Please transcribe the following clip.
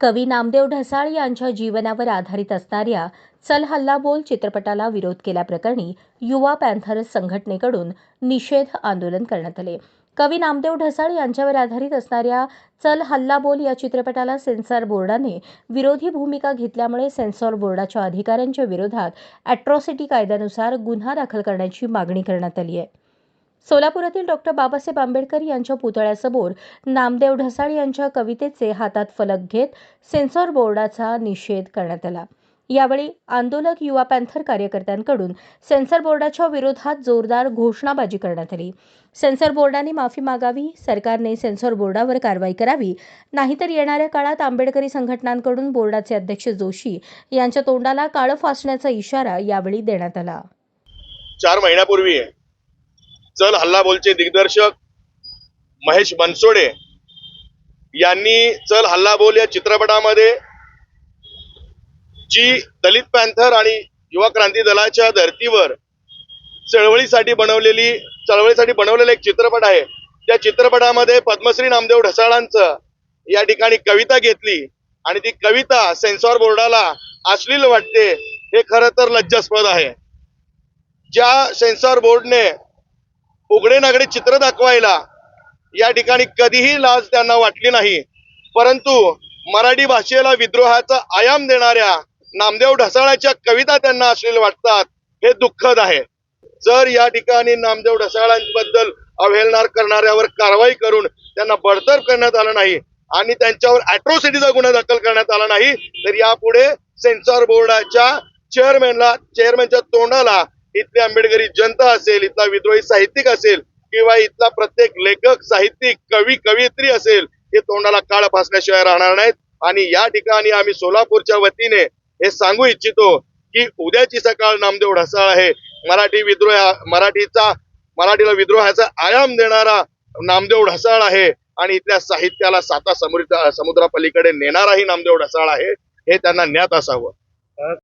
कवी नामदेव ढसाळ यांच्या जीवनावर आधारित असणाऱ्या चल हल्ला बोल चित्रपटाला विरोध केल्याप्रकरणी युवा पॅन्थर संघटनेकडून निषेध आंदोलन करण्यात आले. कवी नामदेव ढसाळ यांच्यावर आधारित असणाऱ्या चल हल्ला बोल या चित्रपटाला सेन्सॉर बोर्डाने विरोधी भूमिका घेतल्यामुळे सेन्सॉर बोर्डाच्या अधिकाऱ्यांच्या विरोधात अॅट्रॉसिटी कायद्यानुसार गुन्हा दाखल करण्याची मागणी करण्यात आली आहे. सोलापुरातील डॉक्टर बाबासाहेब आंबेडकर यांच्या पुतळ्यासमोर नामदेव ढसाळ यांच्या कवितेचे हातात फलक घेत सेन्सॉर बोर्डाचा निषेध करण्यात आला. यावेळी आंदोलक युवा पॅन्थर कार्यकर्त्यांकडून सेन्सर बोर्डाच्या विरोधात जोरदार घोषणाबाजी करण्यात आली. सेन्सर बोर्डाने माफी मागावी सरकारने सेन्सॉर बोर्डावर कारवाई करावी नाहीतर येणाऱ्या काळात आंबेडकरी संघटनांकडून बोर्डाचे अध्यक्ष जोशी यांच्या तोंडाला काळं फासण्याचा इशारा यावेळी देण्यात आला. चार महिन्यापूर्वी चल हल्ला बोलचे दिग्दर्शक महेश बनसोडे यांनी चल हल्ला बोल या चित्रपटामध्ये जी दलित पॅन्थर आणि युवा क्रांती दलाच्या धर्तीवर चळवळीसाठी बनवलेली चळवळीसाठी बनवलेला एक चित्रपट आहे. त्या चित्रपटामध्ये पद्मश्री नामदेव ढसाळांचं या ठिकाणी कविता घेतली आणि ती कविता सेन्सॉर बोर्डाला अश्लील वाटते हे खरं तर लज्जास्पद आहे. ज्या सेन्सॉर बोर्डने उघडे नागडे चित्र दाखवायला या ठिकाणी कधीही लाज त्यांना वाटली नाही. परंतु मराठी भाषेला विद्रोहाचा आयाम देणाऱ्या नामदेव ढसाळाच्या कविता त्यांना असलेल्या वाटतात हे दुःखद आहे. जर या ठिकाणी नामदेव ढसाळांबद्दल अवहेलना करणाऱ्यावर कारवाई करून त्यांना बडतर्फ करण्यात आलं नाही आणि त्यांच्यावर अॅट्रॉसिटीचा गुन्हा दाखल करण्यात आला नाही तर यापुढे सेन्सॉर बोर्डाच्या चेअरमॅनला चेअरमॅनच्या तोंडाला इथली आंबेडकरी जनता असेल इथला विद्रोही साहित्यिक असेल किंवा इथला प्रत्येक लेखक साहित्यिक कवी कवयित्री असेल हे तोंडाला काळ फासल्याशिवाय राहणार नाहीत. आणि या ठिकाणी आम्ही सोलापूरच्या वतीने हे सांगू इच्छितो की उद्याची सकाळ नामदेव ढसाळ आहे. मराठी विद्रोह मराठीचा मराठीला विद्रोहाचा आयाम देणारा नामदेव ढसाळ आहे. आणि इथल्या साहित्याला साता समुद्र समुद्रापलीकडे नेणाराही नामदेव ढसाळ आहे. हे त्यांना ज्ञात असावं.